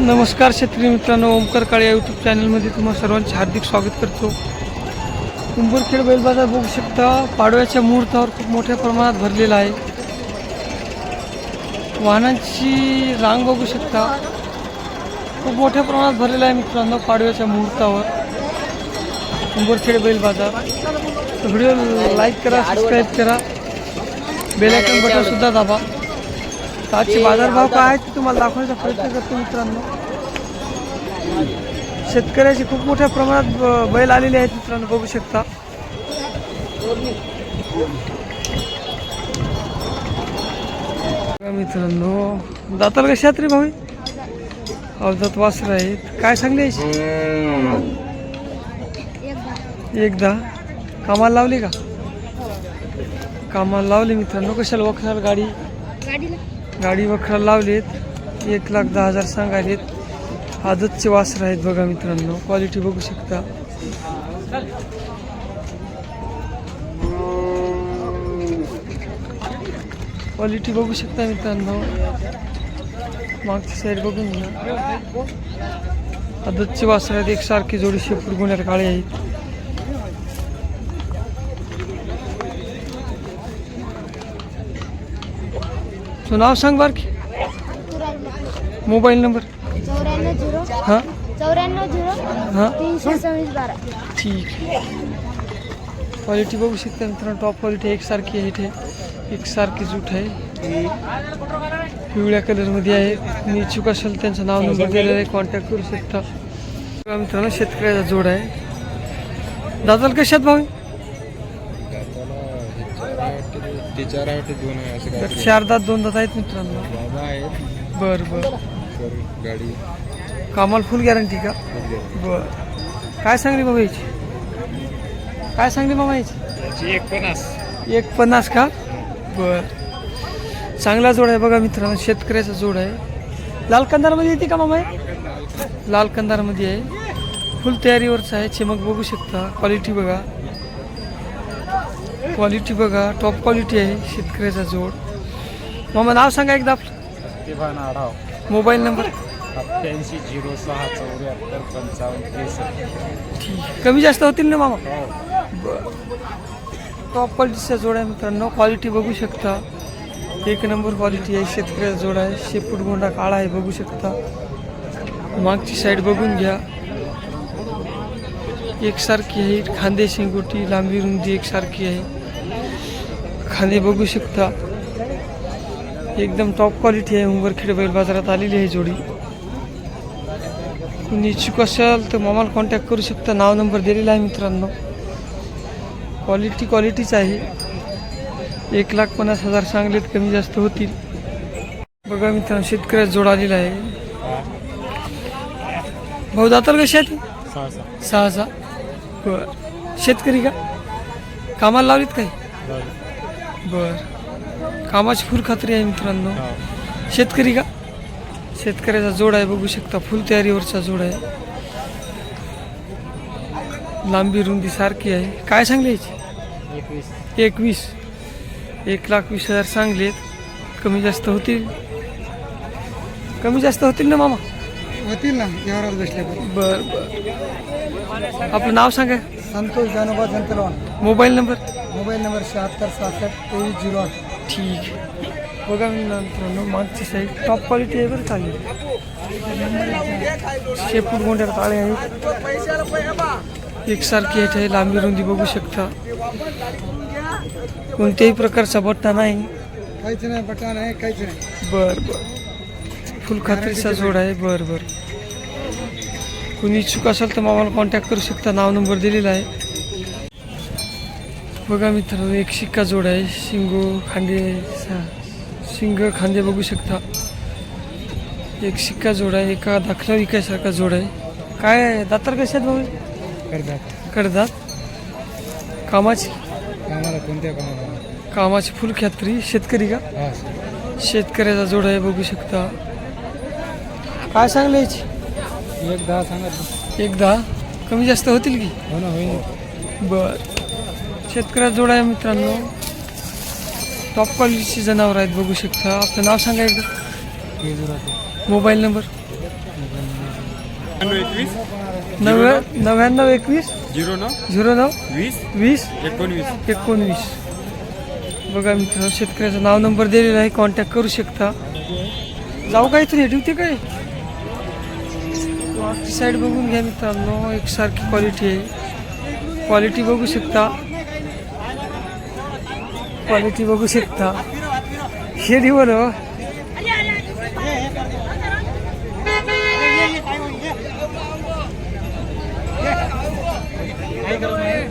नमस्कार शेतकरी मित्रांनो ओमकर काळे या यूट्यूब चॅनलमध्ये तुम्हा सर्वांचे हार्दिक स्वागत करतो. उंबरखेड बैल बाजार बघू शकता पाडव्याच्या मुहूर्तावर खूप मोठ्या प्रमाणात भरलेला आहे. वाहनांची रांग बघू शकता. खूप मोठ्या प्रमाणात भरलेला आहे मित्रांनो पाडव्याच्या मुहूर्तावर. उंबरखेड बैल बाजार. व्हिडिओ लाईक करा सबस्क्राईब करा. बेलायकन बटनसुद्धा दाबा. आजचे बाजारभाव काय आहेत ते तुम्हाला दाखवण्याचा प्रयत्न करतो मित्रांनो. शेतकऱ्याचे खूप मोठ्या प्रमाणात बैल आलेले आहेत मित्रांनो बघू शकता. मित्रांनो दाताला कशी रे भाऊ? अवजात वासर आहेत. काय सांगले? एकदा. कामाला लावली का? कामाला लावली मित्रांनो. कशाला वखराल गाडी? गाडी वखरा लावलीत. एक लाख दहा हजार सांगायलेत. आदतचे वासर आहेत बघा मित्रांनो. क्वालिटी बघू शकता. क्वालिटी बघू शकता मित्रांनो. मागची साईड बघून घ्या. आदतचे वासर आहेत. एकसारखी जोडी शेपूर गुन्ह्यात काळे आहेत. तो नाव सांग बार की. Mobile number. चौऱ्याण्णव झिरो. हां? चौऱ्याण्णव झिरो. हां? तीनशे सव्वीस बारा. ठीक क्वालिटी बघू शकता मित्रांनो. टॉप क्वालिटी एकसारखी आहे. इथे एकसारखी जूट आहे. पिवळ्या कलरमध्ये आहे. मी इच्छुक असेल त्यांचं नाव नंबर दिलेलं आहे कॉन्टॅक्ट करू शकता. मित्रांनो शेतकऱ्याचा जोड आहे. दादाला कशात भाऊ ते चार आठ दोन आहे असं तर काय चार दात दोन दात आहेत मित्रांनो. बाबा आहेत. बरं बरं. तर गाडी. कामाला फुल गॅरंटी का? बर. काय सांगली बाबा याची? काय सांगली मामा याची? एक पन्नास. एक पन्नास का? बर. चांगला जोड आहे बघा मित्रांनो शेतकऱ्याचा जोड आहे. लाल कंदारमध्ये येते का मामा हे? लाल कंदारमध्ये आहे. फुल तयारीवरचं आहे चिमक बघू शकता क्वालिटी बघा. क्वालिटी बघा टॉप क्वालिटी आहे शेतकऱ्याचा जोड. मामा नाव सांगा एकदा आपलं. आढाव मोबाईल नंबर अठ्ठ्याऐंशी झिरो सहा चौऱ्याहत्तर पंचावन्न त्रेसष्ट. ठीक. कमी जास्त होतील ना मामा? टॉप क्वालिटीचा जोड आहे मित्रांनो. क्वालिटी बघू शकता. एक नंबर क्वालिटी आहे शेतकऱ्याचा जोड आहे. शेपूट गोंडा काळा आहे बघू शकता. मागची साईड बघून घ्या. एकसारखी आहे. खांदे शिंगोटी लांबी रुंदी एकसारखी आहे. खांदे बघू शकता. एकदम टॉप क्वालिटी आहे. उंबरखेड बैल बाजारात आलेली आहे जोडी. कुणी इच्छुक असेल तर मामाला कॉन्टॅक्ट करू शकता. नाव नंबर दिलेला आहे मित्रांनो. क्वालिटी क्वालिटीच आहे. एक लाख पन्नास हजार सांगलेत कमी जास्त होतील. बघा मित्रांनो शेतकऱ्याचा जोड आलेला आहे. भाऊ दाताल कशी आहे सहा सहा. सहा सहा. बर शेतकरी का? कामाला लावलीत काही? बर. कामाची फुल खात्री आहे मित्रांनो. शेतकरी का? शेतकऱ्याचा जोड आहे बघू शकता. फुल तयारीवरचा जोड आहे. लांबी रुंदी सारखी आहे. काय सांगले याची? एकवीस. एकवीस. एक लाख वीस हजार सांगलेत. कमी जास्त होतील. कमी जास्त होतील ना मामा? होतील ना व्यवहारात बसल्या बर बर. आपलं नाव सांगा. Santosh Janoba Jantarwan mobile number? Mobile number शहात्तर सहासष्ट तेवीस झिरो आठ. ठीक. बघा मी मित्रांनो मागची साईड टॉप क्वालिटी आहे बरं चालेल शेपूट गोंड्यात काळे आहेत. एकसारखी आहे लांबी रुंदी बघू शकता. कोणत्याही प्रकारचा बट्टा नाही. काहीच नाही बटा नाही काहीच नाही. बर बर. फुल खात्रीचा जोड आहे. बर बर. कुणी इच्छुक असेल तर मामाला कॉन्टॅक्ट करू शकता. नाव नंबर दिलेला आहे. बघा मित्रांनो एक शिक्का जोड आहे. शिंगो खांदे सा- शिंग खांदे बघू शकता. एक शिक्का जोड आहे. एका दाखला विकायसारखा जोड आहे. काय? दातार कशात भाऊ? करतात करतात कामाची? कामाला कोणत्या कामाला? कामाची फुल खात्री. शेतकरी का? शेतकऱ्याचा जोड आहे बघू शकता. काय सांगलं याची? एक दहा सांगा एकदा कमी जास्त होतील की? हो ना होईल. बर. शेतकऱ्याचा जोड आहे मित्रांनो. टॉप क्वालिटीची जनावर आहेत बघू शकता. आपलं नाव सांगा एकदा. Mobile number? मोबाईल एकवीस. नव्या नव्याण्णव एकवीस? झिरो नऊ. झिरो नऊ? वीस. वीस? एकोणवीस. एकोणवीस. बघा मित्रांनो शेतकऱ्याचं नाव नंबर दिलेला आहे. कॉन्टॅक्ट करू शकता. जाऊ का इथून ठेवते काय? मागची साईड बघून घ्या मित्रांनो एकसारखी क्वालिटी आहे. क्वालिटी बघू शकता. क्वालिटी बघू शकता. हे दिवल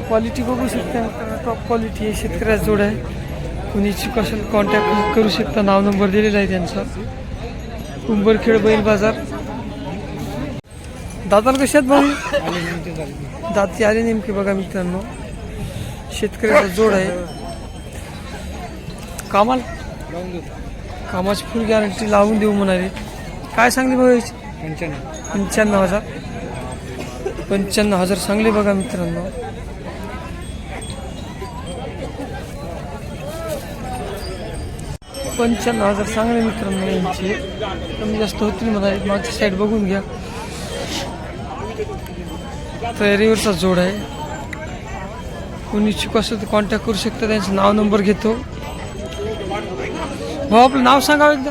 क्वालिटी बघू शकता टॉप क्वालिटी आहे. शेतकऱ्याचा जोड आहे. कुणी इच्छुक असेल कॉन्टॅक्ट करू शकता? नाव नंबर दिलेला आहे त्यांचा. उंबरखेड बैल बाजार. दाताला कशात भाऊ? दाती आले नेमके बघा मित्रांनो. शेतकऱ्याचा जोड आहे. कामाला? कामाची फुल गॅरंटी लावून देऊ म्हणाले. काय सांगली याची? पंच्याण्णव. पंच्याण्णव हजार. पंच्याण्णव हजार चांगले बघा मित्रांनो. पंच्याण्णव हजार चांगले मित्रांनो यांचे. कमी जास्त होतील मला मागची साईड बघून घ्या. तयारीवरचा जोड आहे. कोणी इच्छुक असेल तर कॉन्टॅक्ट करू शकता त्यांचं नाव नंबर घेतो. भाऊ आपलं नाव सांगावं एकदा.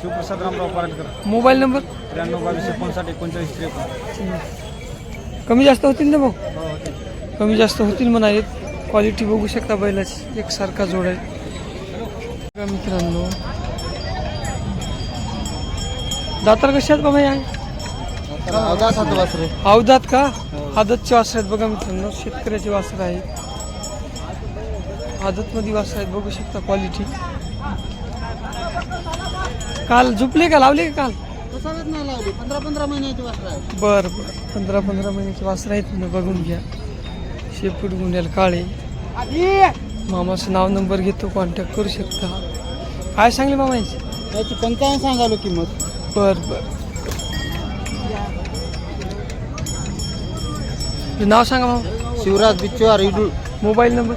Shivprasad Ramrao Paratkar mobile number. त्र्याण्णव बावीस एकोणसाठ एकोणचाळीस त्रेपन्न. कमी जास्त होतील ना भाऊ? कमी जास्त होतील म्हणाले. क्वालिटी बघू शकता बैलाची. एकसारखा जोड आहे. मित्रांनो. दातार कसे आहेत बाबा या? अवधात का? आदतचे वासर आहेत बघा मित्रांनो. शेतकऱ्याचे वासर आहेत. आदतमध्ये वासर आहेत. बघू शकता क्वालिटी काल झुपले का? लावले का काल? पंधरा पंधरा महिन्याची वासरा आहे बर बर. पंधरा पंधरा महिन्याचे वासर आहेत ना बघून घ्या. शेपूट गुंड्याला काळे. मामाचं नाव नंबर घेतो. कॉन्टॅक्ट करू शकता. काय सांगले मामा यांचे त्याची पंचावन्न सांगालो किंमत. बर बर. तुझं नाव सांगा मामा. Shivraj Bichchuwar Idul mobile number?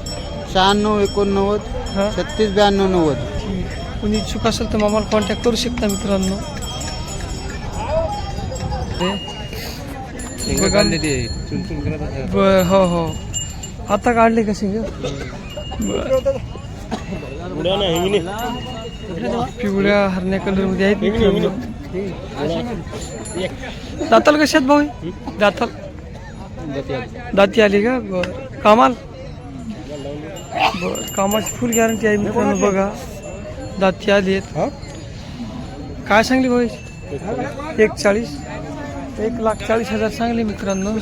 शहाण्णव एकोणनव्वद हां. छत्तीस ब्याण्णव नव्वद. कोणी इच्छुक असेल तर मामाला कॉन्टॅक्ट करू शकता मित्रांनो. हे बघा. बर हो हो. आता काढले का सिंग पिवळ्या हरण्या कलरमध्ये आहेत मित्रांनो. दाताल कशात भाऊ? दाताल. दाती आली का? बर. कामाल? बर. कामाची फुल गॅरंटी आहे मित्रांनो बघा. दाती आली आहेत काय सांगली भाऊ? याची? एक चाळीस एक लाख चाळीस हजार सांगली मित्रांनो.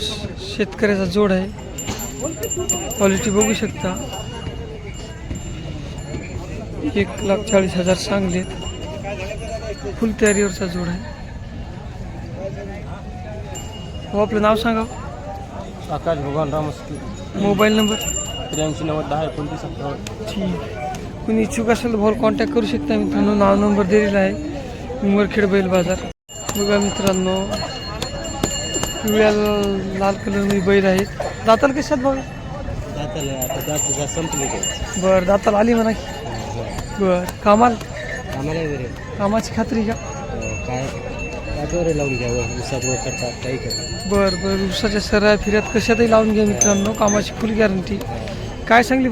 शेतकऱ्याचा जोड आहे. क्वालिटी बघू शकता. एक लाख चाळीस हजार सांगलेत. फुल तयारीवरचा जोड आहे. हो आपलं नाव सांगा. आकाश भगवान रामस्की मोबाईल नंबर? त्र्याऐंशी नव्वद दहा एकोणतीस अठ्ठावन्न ठीक. कुणी इच्छुक असेल तर भाऊ कॉन्टॅक्ट करू शकता. मित्रांनो नाव नंबर दिलेला आहे. उमरखेड बैल बाजार. बघा मित्रांनो पिवळ्या लाल कलरमध्ये बैल आहेत. दाताल कशात भाऊ आता जास्त जास्त संपले बरं दाताल आली म्हणा की. बरं. कामाल? आम्हाला कामाची खात्री का काय? काय लावून घ्यावं उसात वर करतात काही करतात. बरं बरं. उसाच्या सराय फिर्यात कशातही लावून घ्या मित्रांनो कामाची फुल गॅरंटी. काय सांगली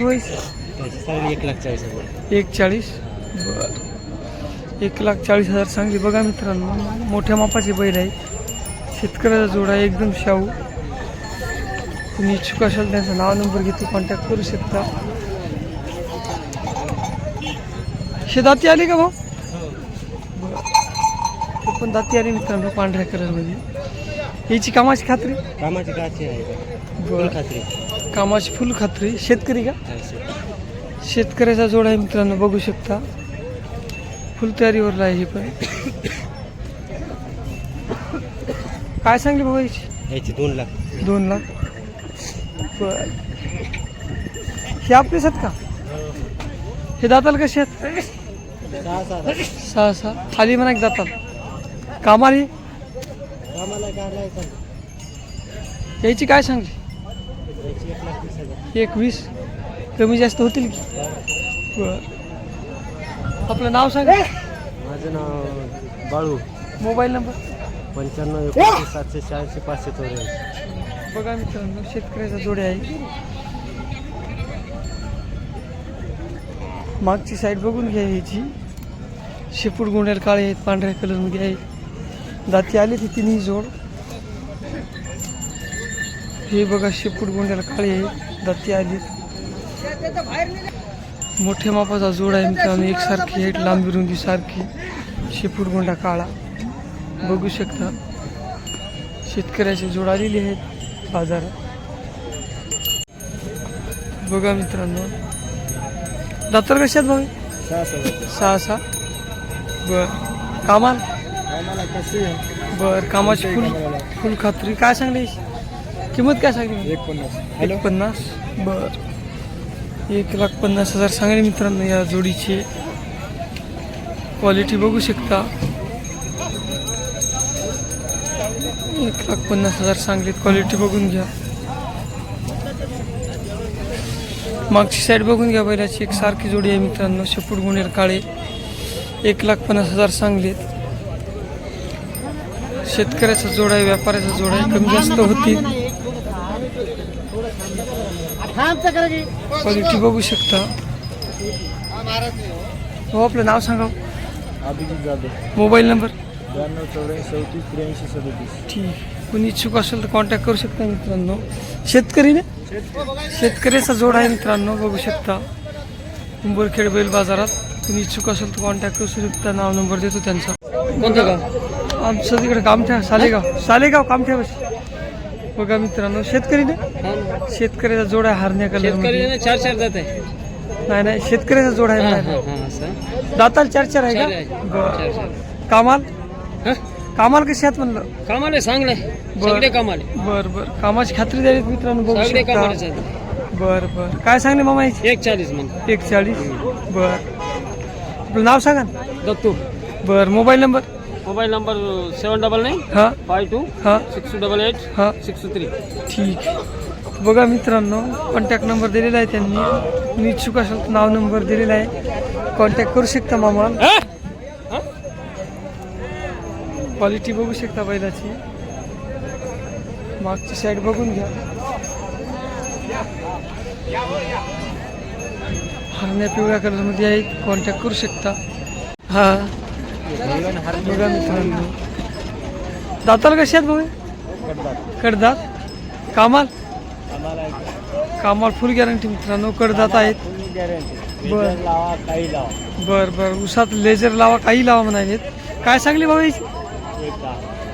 त्याची चांगली एक लाख चाळीस हजार. एक चाळीस? बरं. एक लाख चाळीस हजार सांगली. बघा मित्रांनो मोठ्या मापाचे बैल आहे. शेतकऱ्याचा जोड आहे एकदम शाहू. तुम्ही इच्छुक असाल त्यांचं नाव नंबर घेतो कॉन्टॅक्ट करू शकता. शेताती आली का भाऊ? पण दाती आली मित्रांनो पांढऱ्या कलरमध्ये याची कामाची खात्री? कामाची काची आहे खात्री. कामाची फुल खात्री. शेतकरी का? शेतकऱ्याचा जोड आहे मित्रांनो बघू शकता. फुल तयारीवरला आहे हे पण. काय सांगली बाबा याची? याची दोन लाख. दोन लाख. बर. हे आपलेच आहेत का? हे. दाताल कसे आहेत? सहा सहा. सहा सहा. खाली म्हणा एक दाताल. कामाली कामाला काय याची काय सांगली? याची एक लाख वीस हजार एक वीस कमी जास्त होतील की? बर. आपलं नाव सांग. माझं नाव बाळू. Mobile number? पंच्याण्णव एकोणतीस सातशे शहाऐंशी पाचशे चौऱ्याऐंशी. बघा मित्रांनो शेतकऱ्याचा जोडे आहे. मागची साईड बघून घ्या याची. शेपूट गोंड्याला काळे आहेत पांढऱ्या कलरमध्ये आहेत. दाती आले ते तिन्ही जोड. हे बघा शेपूट गोंड्याला काळे आहेत. दाती आली मोठ्या मापाचा जोड आहे मित्रांनो. एकसारखी आहे लांबी रुंदी सारखी. शेपूट गोंडा काळा. बघू शकता. शेतकऱ्याचे जोड आलेले आहेत बाजारात. बघा मित्रांनो. दातर कशात भाऊ? सहा सहा बर. कामाल? आहे बर कामाची फुल फुल खात्री. काय सांगली? किंमत काय सांगली? एक पन्नास एक पन्नास बर. एक लाख पन्नास हजार सांगले मित्रांनो या जोडीची. क्वालिटी बघू शकता. एक लाख पन्नास हजार सांगलीत क्वालिटी बघून घ्या. मागची साईड बघून घ्या बैलाची. एक सारखी जोडी आहे मित्रांनो. शेपूट गुणेर काळे. एक लाख पन्नास हजार सांगलीत. शेतकऱ्याचा जोड आहे व्यापाऱ्याचा जोड आहे कमी जास्त होतील क्वालिटी बघू शकता. हो आपलं नाव सांगा. अभिजित जाधव. Mobile number? ब्याण्णव चौऱ्याऐंशी चौतीस त्र्याऐंशी सदतीस. ठीक. कुणी इच्छुक असेल तर कॉन्टॅक्ट करू शकता मित्रांनो. शेतकरी ना? शेतकऱ्याचा जोड आहे मित्रांनो बघू शकता. उंबरखेड बैल बाजारात. कुणी इच्छुक असेल तर कॉन्टॅक्ट करू शकता. नाव नंबर देतो त्यांचा. कोणतं गाव? आमचं तिकडे कामठ्या सालेगाव. सालेगाव कामठ्या बघा मित्रांनो शेतकरी ना शेतकऱ्याचा जोड आहे हरण्या कलर चार चार जात आहे. नाही नाही शेतकऱ्याचा जोड आहे म्हणायला. दाताल चार चार आहे का? बरं. कामाल? कामाल कशी आहेत म्हणलं? कामाले चांगले बर. सगळे कामाले. बर बर. कामाची खात्री द्यावी मित्रांनो बघू सगळे शकता. चालते बर बर. काय सांगले मामा याची एक चाळीस एक चाळीस बर. आपलं नाव सांगा ना. दत्तू. बर mobile number? Mobile number seven double nine हा. फाय टू हा. सिक्स टू डबल एट हा. Six two three. ठीक. बघा मित्रांनो कॉन्टॅक्ट नंबर दिलेला आहे त्यांनी. मी इच्छुक असेल तर नाव नंबर दिलेला आहे. कॉन्टॅक्ट करू शकता मामा? क्वालिटी बघू शकता बैलाची. मागची साईड बघून घ्या. हरण्या पिवळ्या कलरमध्ये आहेत. कॉन्टॅक्ट करू शकता. हा. बघा मित्रांनो दाताला कशी आहेत भाऊ? कडदात. कामाल? कामाल फुल गॅरंटी मित्रांनो कडदात आहेत. बर. लावा काही लावा बर बर. उसात लेझर लावा काही लावा म्हणालेत काय सांगली भाऊ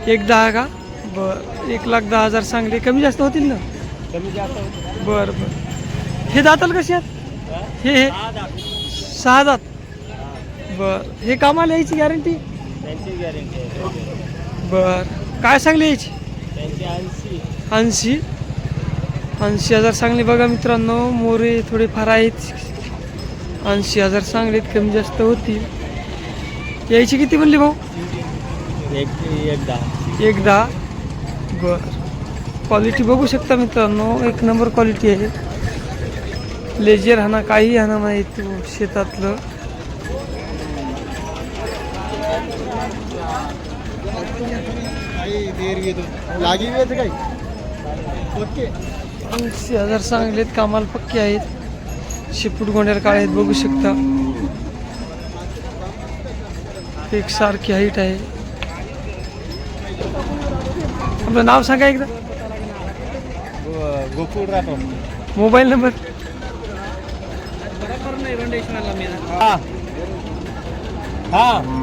एक दहा का? बर. एक लाख दहा हजार सांगले. कमी जास्त होतील ना? कमी जास्त बर बर. हे दाताल कसे आहेत? हे हे. सहा दात. बर. हे कामाला यायची गॅरंटी गॅरंटी आहे. बर. काय सांगली यायची? त्यांची ऐंशी. ऐंशी? ऐंशी हजार सांगले बघा मित्रांनो. मोरे थोडेफार आहेत. ऐंशी हजार सांगलेत कमी जास्त होतील. यायची किती म्हणली भाऊ? एक एक दहा एक दहा बर. क्वालिटी बघू शकता मित्रांनो. एक नंबर क्वालिटी आहे. लेजर हाना काही हाना माहीत शेतातलं. लागी वेळ काही? ओके ऐंशी हजार सांगलेत कामाला पक्के आहेत. शेपूट गोंड्याला काळे आहेत बघू शकता. एक सारखी हाईट आहे. आपलं नाव सांगा एकदा. गोकुळ राठोड. Mobile number. हा. हा.